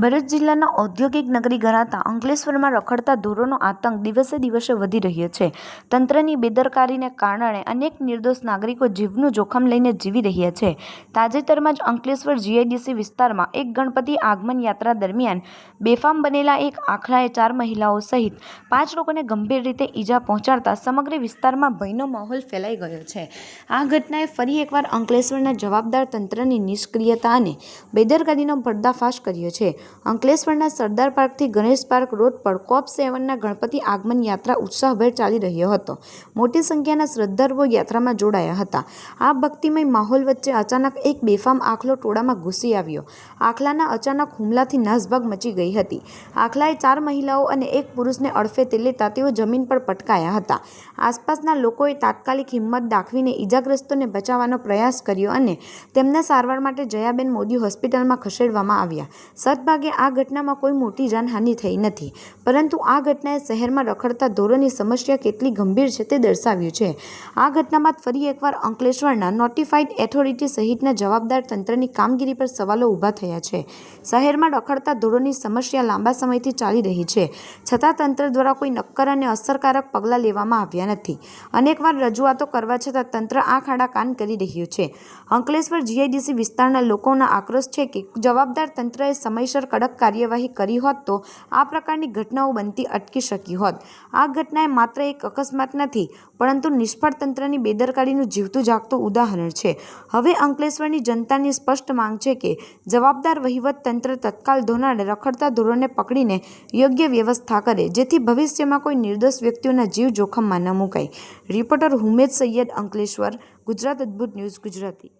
ભરૂચ જિલ્લાના ઔદ્યોગિક નગરી ગણાતા અંકલેશ્વરમાં રખડતા ધોરોનો આતંક દિવસે દિવસે વધી રહ્યો છે. તંત્રની બેદરકારીને કારણે અનેક નિર્દોષ નાગરિકો જીવનું જોખમ લઈને જીવી રહ્યા છે. તાજેતરમાં જ અંકલેશ્વર જીઆઈડીસી વિસ્તારમાં એક ગણપતિ આગમન યાત્રા દરમિયાન બેફામ બનેલા એક આખલાએ ચાર મહિલાઓ સહિત પાંચ લોકોને ગંભીર રીતે ઈજા પહોંચાડતા સમગ્ર વિસ્તારમાં ભયનો માહોલ ફેલાઈ ગયો છે. આ ઘટનાએ ફરી એકવાર અંકલેશ્વરના જવાબદાર તંત્રની નિષ્ક્રિયતા અને બેદરકારીનો પર્દાફાશ કર્યો છે. અંકલેશ્વરના સરદાર પાર્કથી ગણેશ પાર્ક રોડ પર કોપ સેવનના ગણપતિ આગમન યાત્રા ઉત્સાહભેર ચાલી રહ્યો હતો. મોટી સંખ્યાના શ્રદ્ધાળુઓ યાત્રામાં જોડાયા હતા. આ ભક્તિમય માહોલ વચ્ચે અચાનક એક બેફામ આખલો ટોળામાં ઘૂસી આવ્યો. આખલાના અચાનક હુમલાથી નાસભાગ મચી ગઈ હતી. આખલાએ ચાર મહિલાઓ અને એક પુરુષને અડફેટે લેતા તેઓ જમીન પર પટકાયા હતા. આસપાસના લોકોએ તાત્કાલિક હિંમત દાખવીને ઈજાગ્રસ્તોને બચાવવાનો પ્રયાસ કર્યો અને તેમને સારવાર માટે જયાબેન મોદી હોસ્પિટલમાં ખસેડવામાં આવ્યા. સદભાગે આ ઘટનામાં કોઈ મોટી જાનહાનિ થઈ નથી. પરંતુ આ ઘટનાએ શહેરમાં રખડતા ઢોરોની સમસ્યા કેટલી ગંભીર છે તે દર્શાવ્યું છે. આ ઘટનામાં ફરી એકવાર અંકલેશ્વરના નોટિફાઈડ એથોરિટી સહિતના જવાબદાર તંત્રની કામગીરી પર સવાલો ઊભા થયા છે. શહેરમાં રખડતા ઢોરોની સમસ્યા લાંબા સમયથી ચાલી રહી છે. છતાં તંત્ર દ્વારા કોઈ નક્કર અને અસરકારક પગલાં લેવામાં આવ્યા નથી. અનેકવાર રજૂઆતો કરવા છતાં તંત્ર આ ખાડા કાન કરી રહ્યું છે. અંકલેશ્વર જીઆઈડીસી વિસ્તારના લોકોના આક્રોશ છે કે જવાબદાર તંત્રએ સમયસર કડક કાર્યવાહી કરી હોત તો આ પ્રકારની ઘટનાઓ બનતી અટકી શકી હોત. આ ઘટનાએ માત્ર એક અકસ્માત નથી, પરંતુ નિષ્ફળ તંત્રની બેદરકારીનું જીવતું જાગતું ઉદાહરણ છે. હવે અંકલેશ્વરની જનતાની સ્પષ્ટ માંગ છે કે જવાબદાર વહીવટ તંત્ર તત્કાલ ધોરણે રખડતા ધોરણને પકડીને યોગ્ય વ્યવસ્થા કરે, જેથી ભવિષ્યમાં કોઈ નિર્દોષ વ્યક્તિઓના જીવ જોખમમાં ન મુકાય. રિપોર્ટર હુમેદ સૈયદ અંકલેશ્વર, ગુજરાત અદ્ભુત ન્યૂઝ ગુજરાતી.